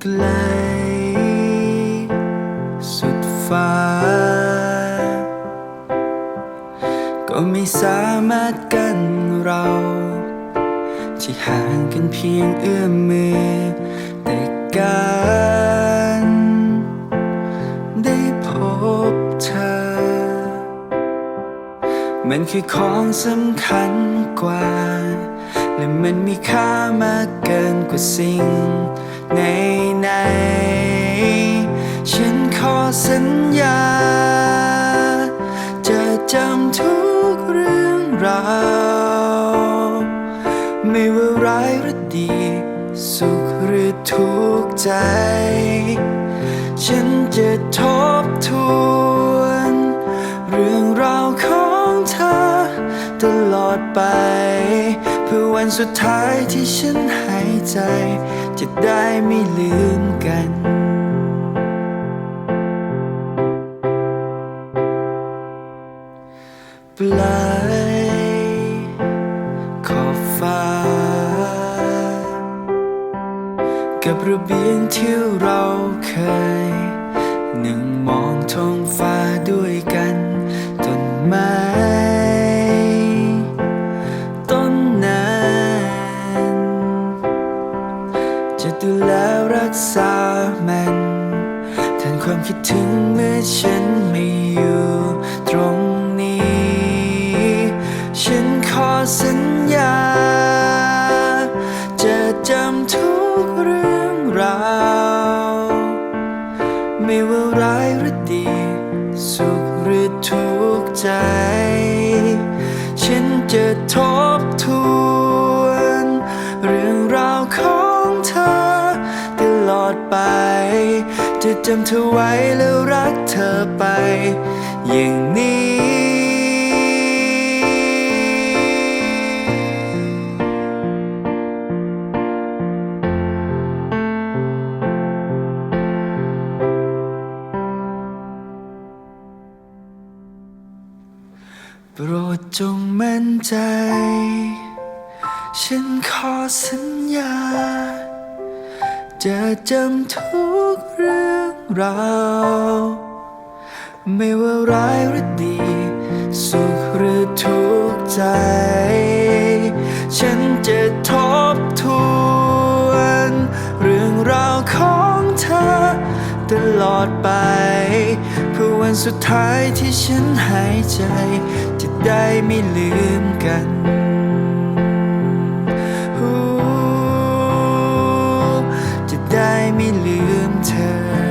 ไกล สุดฟ้า ก็ไม่สามารถกันเรา ที่ห่างกันเพียงเอื้อมมือ แต่การได้พบเธอ มันคือของสำคัญกว่า และมันมีค่ามากเกินกว่าสิ่งในในๆฉันขอสัญญา จะจำทุกเรื่องราวไม่ว่าร้ายหรือดี สุขหรือทุกข์ใจ ฉันจะทบทวน เรื่องราวของเธอตลอดไป พื่อวันสุดท้ายที่ฉันหายใจ จะได้ไม่ลืมกัน ปลายขอบฟ้า กับระเบียงที่เราเคย ความคิดถึงเมื่อฉันไม่อยู่ตรงนี้ ฉันขอสัญญา จะจำทุกเรื่องราว ไม่ว่าร้ายหรือดี สุขหรือทุกข์ใจ ฉันจะทบ จะจำเธอไว้แล้วรักเธอไป อย่างนี้โปรดจงมั่นใจ ฉันขอสัญญา จะจำทุกเรื่องราว ไม่ว่าร้ายหรือดี สุขหรือทุกข์ใจ ฉันจะทบทวน เรื่องราวของเธอ ตลอดไป เพื่อวันสุดท้ายที่ฉันหายใจ จะได้ไม่ลืมกัน her